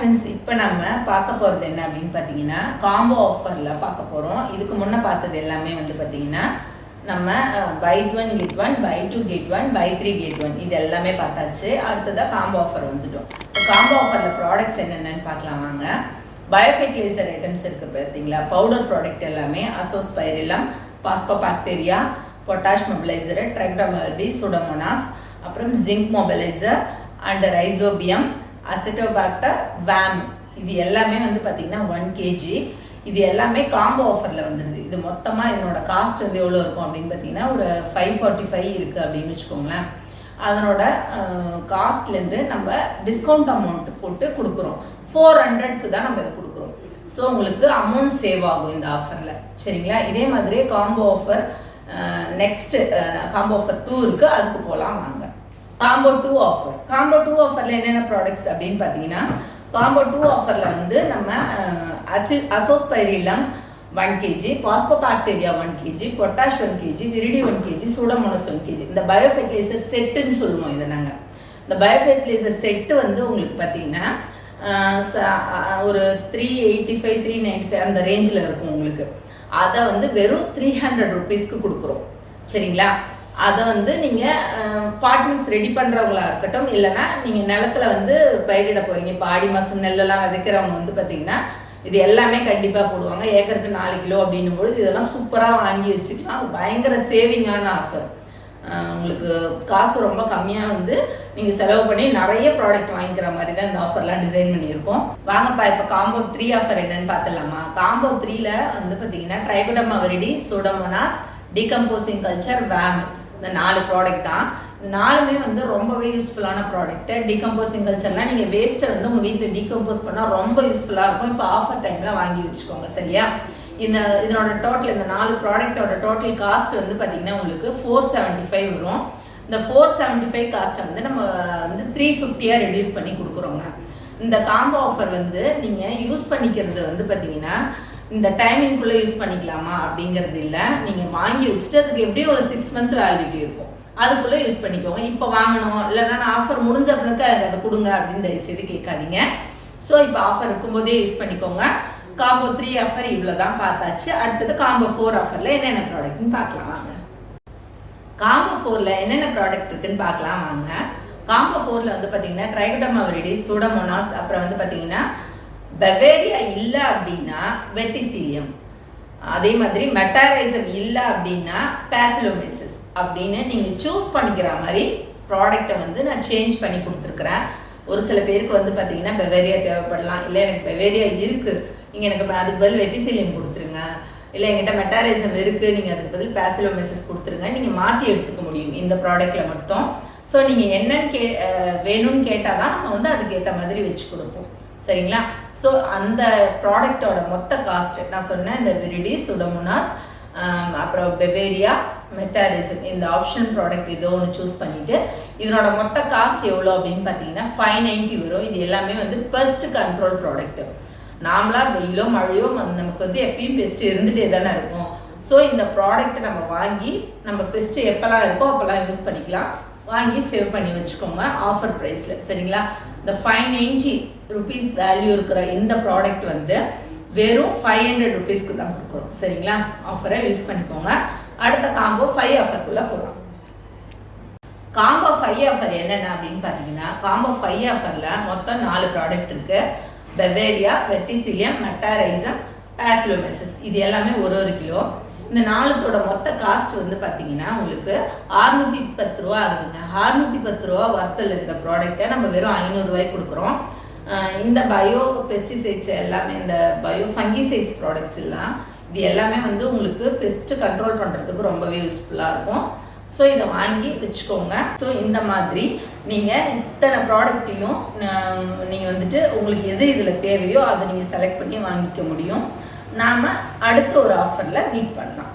Friends இப்போ நம்ம பார்க்க போகிறது என்ன அப்படின்னு பார்த்தீங்கன்னா காம்போ ஆஃபரில் பார்க்க போகிறோம் இதுக்கு முன்னே பார்த்தது எல்லாமே வந்து பார்த்தீங்கன்னா நம்ம buy one get one buy two get one buy three get one இது எல்லாமே பார்த்தாச்சு. அடுத்ததாக காம்போ ஆஃபர் வந்துட்டோம். இப்போ காம்போ ஆஃபரில் ப்ராடக்ட்ஸ் என்னென்னு பார்க்கலாம் வாங்க. பயோஃபெர்டிலைசர் ஐட்டம்ஸ் இருக்குது பார்த்தீங்களா? பவுடர் ப்ராடக்ட் எல்லாமே azospirillum phospho bacteria potash mobiliser ட்ரைக்டமல்டி pseudomonas அப்புறம் zinc mobiliser and rhizobium acetobacter VAM இது எல்லாமே வந்து பார்த்திங்கன்னா ஒன் கேஜி இது எல்லாமே காம்போ ஆஃபரில் வந்துடுது இது மொத்தமாக இதனோட காஸ்ட் வந்து எவ்வளோ இருக்கும் அப்படின்னு பார்த்தீங்கன்னா ஒரு ஃபைவ் ஃபார்ட்டி ஃபைவ் இருக்குது அப்படின்னு வச்சுக்கோங்களேன். அதனோட காஸ்ட்லேருந்து நம்ம டிஸ்கவுண்ட் அமௌண்ட் போட்டு கொடுக்குறோம். ஃபோர் ஹண்ட்ரட்க்கு தான் நம்ம இதை கொடுக்குறோம். ஸோ உங்களுக்கு அமௌண்ட் சேவ் ஆகும் இந்த ஆஃபரில் சரிங்களா? இதே மாதிரி combo offer next combo offer two இருக்குது அதுக்கு போகலாம் வாங்க. Combo two offer combo two ஆஃபரில் என்னென்ன ப்ராடக்ட்ஸ் அப்படின்னு பார்த்தீங்கன்னா காம்போ டூ ஆஃபரில் வந்து நம்ம அசி azospirillum one KG phosphobacteria one KG potash one KG viride one KG pseudomonas one KG இந்த பயோஃபெர்டிலைசர் செட்டுன்னு சொல்லுவோம் இதை நாங்கள் இந்த பயோஃபெர்டிலைசர் செட்டு வந்து உங்களுக்கு பார்த்தீங்கன்னா ஒரு three eighty five three ninety five அந்த ரேஞ்சில் இருக்கும் உங்களுக்கு. அதை வந்து வெறும் த்ரீ ஹண்ட்ரட் ருபீஸ்க்கு கொடுக்குறோம். சரிங்களா? அதை வந்து நீங்கள் பாட் மிக்ஸ் ரெடி பண்ணுறவங்களா இருக்கட்டும் இல்லைன்னா நீங்கள் நிலத்துல வந்து பயிரிட போகிறீங்க இப்போ ஆடி மாதம் நெல்லெல்லாம் விதைக்கிறவங்க வந்து பார்த்தீங்கன்னா இது எல்லாமே கண்டிப்பாக போடுவாங்க. ஏக்கருக்கு நாலு கிலோ அப்படின்னும் பொழுது இதெல்லாம் சூப்பராக வாங்கி வச்சுக்கலாம். அது பயங்கர சேவிங்கான ஆஃபர். உங்களுக்கு காசு ரொம்ப கம்மியாக வந்து நீங்கள் செலவு பண்ணி நிறைய ப்ராடக்ட் வாங்கிக்கிற மாதிரி தான் இந்த ஆஃபர்லாம் டிசைன் பண்ணியிருக்கோம். வாங்கப்பா இப்போ காம்போ த்ரீ ஆஃபர் என்னன்னு பார்த்துடலாமா காம்போ த்ரீல வந்து பார்த்தீங்கன்னா ட்ரைகுடம் அவரிடி சூடமோனாஸ் டிகம்போசிங் கல்ச்சர் வேம் இந்த நாலு ப்ராடக்ட் தான். இந்த நாலுமே வந்து ரொம்பவே யூஸ்ஃபுல்லான ப்ராடக்ட்டு டீகம்போசிங் கல்ச்சர்லாம் நீங்கள் வேஸ்ட்டை வந்து உங்கள் வீட்டில் டீகம்போஸ் பண்ணால் ரொம்ப யூஸ்ஃபுல்லாக இருக்கும். இப்போ ஆஃபர் டைமில் வாங்கி வச்சுக்கோங்க சரியா? இந்த இதனோட டோட்டல் இந்த நாலு ப்ராடக்டோட டோட்டல் காஸ்ட் வந்து பார்த்தீங்கன்னா உங்களுக்கு ஃபோர் செவன்ட்டி ஃபைவ் வரும். இந்த ஃபோர் செவன்ட்டி ஃபைவ் காஸ்ட்டை வந்து நம்ம வந்து த்ரீ ஃபிஃப்டியாக ரெடியூஸ் பண்ணி கொடுக்குறோங்க. இந்த காம்போ ஆஃபர் வந்து நீங்கள் யூஸ் பண்ணிக்கிறது வந்து பார்த்தீங்கன்னா இந்த டைமிங்குள்ளே யூஸ் பண்ணிக்கலாமா அப்படிங்கிறது இல்லை. நீங்கள் வாங்கி வச்சுட்டு அதுக்கு எப்படியும் ஒரு சிக்ஸ் மந்த் வேலிடிட்டி இருக்கும். அதுக்குள்ளே யூஸ் பண்ணிக்கோங்க. இப்போ வாங்கணும் இல்லைனா நான் ஆஃபர் முடிஞ்ச பிறகு அதை கொடுங்க அப்படின்னு தயவுசெய்து கேட்காதீங்க. ஸோ இப்போ ஆஃபர் இருக்கும்போதே யூஸ் பண்ணிக்கோங்க. காம்போ த்ரீ ஆஃபர் இவ்வளோ தான் பார்த்தாச்சு. அடுத்தது காம்போ ஃபோர் ஆஃபரில் என்னென்ன ப்ராடக்ட்னு பார்க்கலாம் வாங்க. காம்போ ஃபோரில் என்னென்ன ப்ராடக்ட் இருக்குன்னு பார்க்கலாம் வாங்க. காம்போ ஃபோரில் வந்து பார்த்தீங்கன்னா ட்ரைகடமாவரிடி சூடமோனாஸ் அப்புறம் வந்து பார்த்தீங்கன்னா பெவேரியா இல்லை அப்படின்னா வெட்டிசீலியம். அதே மாதிரி மெட்டாரைசம் இல்லை அப்படின்னா பேசிலோமேசிஸ் அப்படின்னு நீங்கள் சூஸ் பண்ணிக்கிற மாதிரி ப்ராடக்டை வந்து நான் சேஞ்ச் பண்ணி கொடுத்துருக்குறேன். ஒரு சில பேருக்கு வந்து பார்த்தீங்கன்னா பெவேரியா தேவைப்படலாம். இல்லை எனக்கு பெவேரியா இருக்குது நீங்கள் எனக்கு அதுக்கு பதில் வெட்டிசீலியம் கொடுத்துருங்க. இல்லை எங்கிட்ட மெட்டாரைசம் இருக்குது நீங்கள் அதுக்கு பதில் பேசிலோமேசிஸ் கொடுத்துருங்க. நீங்கள் மாற்றி எடுத்துக்க முடியும் இந்த ப்ராடக்ட்டில் மட்டும். ஸோ நீங்கள் என்னன்னு கே வேணும்னு கேட்டால் தான் நம்ம வந்து அதுக்கேற்ற மாதிரி வச்சு கொடுப்போம். சரிங்களா? ஸோ அந்த ப்ராடக்டோட மொத்த காஸ்ட் நான் சொன்னேன் இந்த விரிடி சுடமுனாஸ் அப்புறம் பெவேரியா மெட்டாரிசம் இந்த ஆப்ஷன் ப்ராடக்ட் ஏதோ ஒன்று சூஸ் பண்ணிவிட்டு இதனோட மொத்த காஸ்ட் எவ்வளோ அப்படின்னு பார்த்தீங்கன்னா ஃபைவ் நைன்ட்டி வரும். இது எல்லாமே வந்து பெஸ்ட் கண்ட்ரோல் ப்ராடக்ட்டு நாமளாக வெயிலோ மழையோ நமக்கு வந்து எப்பயும் பெஸ்ட் இருந்துகிட்டே தானே இருக்கும். ஸோ இந்த ப்ராடக்ட்டை நம்ம வாங்கி நம்ம பெஸ்ட்டு எப்போல்லாம் இருக்கோ அப்போல்லாம் யூஸ் பண்ணிக்கலாம். வாங்கி சேவ் பண்ணி வச்சுக்கோங்க ஆஃபர் ப்ரைஸில் சரிங்களா? இந்த ஃபைவ் நைன்ட்டி ருபீஸ் வேல்யூ இருக்கிற இந்த ப்ராடக்ட் வந்து வெறும் ஃபைவ் ஹண்ட்ரட் ருபீஸ்க்கு தான் கொடுக்குறோம். சரிங்களா? ஆஃபரை யூஸ் பண்ணிக்கோங்க. அடுத்த காம்போ ஃபைவ் ஆஃபருக்குள்ளே போகலாம் காம்போ ஃபைவ் ஆஃபர் என்னென்ன அப்படின்னு பார்த்தீங்கன்னா காம்போ ஃபைவ் ஆஃபரில் மொத்தம் நாலு ப்ராடக்ட் இருக்குது பெவேரியா வெட்டிசிலியம் மெட்டாரைசம் பேசிலோமெசஸ் இது எல்லாமே ஒரு ஒரு கிலோ. இந்த நாளத்தோட மொத்த காஸ்ட் வந்து பார்த்தீங்கன்னா உங்களுக்கு அறுநூற்றி பத்து ரூபா ஆகுதுங்க. அறுநூற்றி பத்து ரூபா வர்த்தல் இந்த ப்ராடக்டை நம்ம வெறும் ஐநூறுரூவாய்க்கு கொடுக்குறோம். இந்த பயோ பெஸ்டிசைட்ஸ் எல்லாமே இந்த பயோ ஃபங்கிசைட்ஸ் ப்ராடக்ட்ஸ் எல்லாம் இது எல்லாமே வந்து உங்களுக்கு பெஸ்ட்டு கண்ட்ரோல் பண்ணுறதுக்கு ரொம்பவே யூஸ்ஃபுல்லாக இருக்கும். ஸோ இதை வாங்கி வச்சுக்கோங்க. ஸோ இந்த மாதிரி நீங்கள் இத்தனை ப்ராடக்ட்டையும் நீங்கள் வந்துட்டு உங்களுக்கு எது இதில் தேவையோ அதை நீங்கள் செலக்ட் பண்ணி வாங்கிக்க முடியும். நாம் அடுத்த ஒரு ஆஃபரில் மீட் பண்ணலாம்.